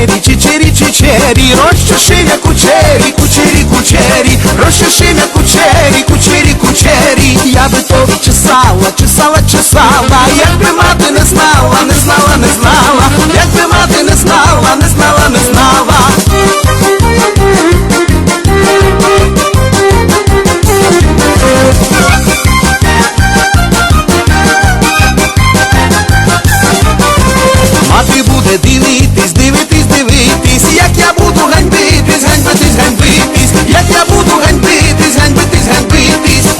çiçeri çiçeri çiçeri Roşça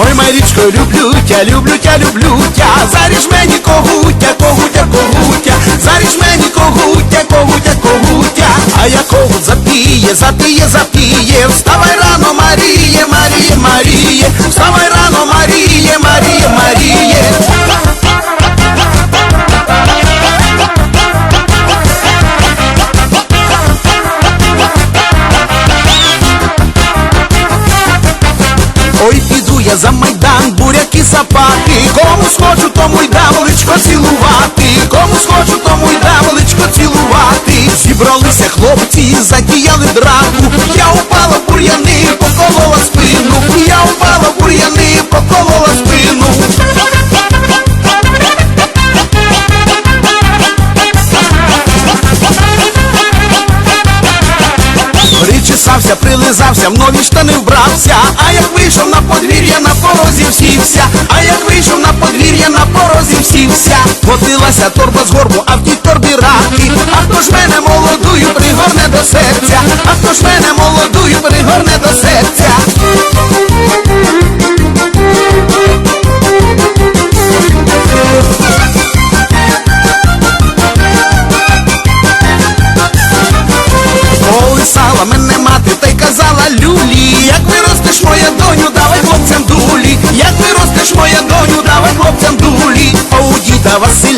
Ой, Марічко, люблю тя, люблю тя, люблю тя, заріж мені когутя, когутя, когутя, заріж мені когутя, когутя, когутя, а я когут запіє, запіє, запіє, вставай A mãe da dan burechi sapati Como os cojo, tô idade Причесався, прилизався, в нові штани вбрався, а як вийшов на подвір'я, на порозі всівся, а як вийшов на подвір'я, на порозі всівся, Водилася торба з горбу, а в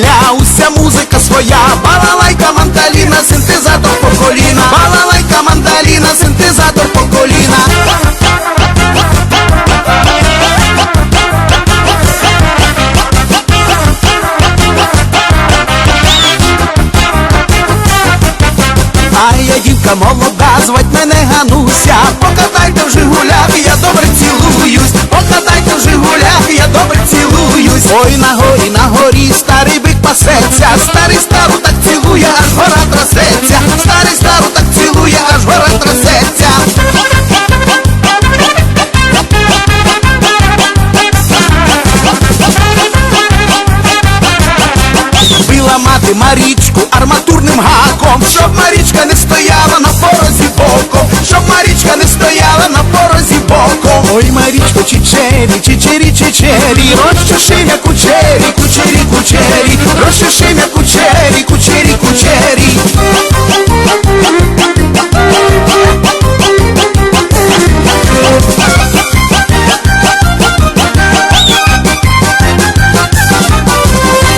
Василя уся музика своя, балалайка, мандаліна, синтезатор по коліна, балалайка, мандаліна, синтезатор по коліна. А я дівка молода, звать мене Гануся. Покатайте в Жигулях, я добре цілуюсь. Покатайте в Жигулях, я добре цілуюсь. Ой, на горі, на старий Старий стару так цілує, аж гора трасеться. Старий стару так цілує, аж гора трасеться. Била мати Марічку арматурним гаком, щоб Марічка не стояла на порозі боком, щоб Марічка не стояла на порозі боком. Ой, Марічко, розчешимя кучері, кучері, кучері, розчешимя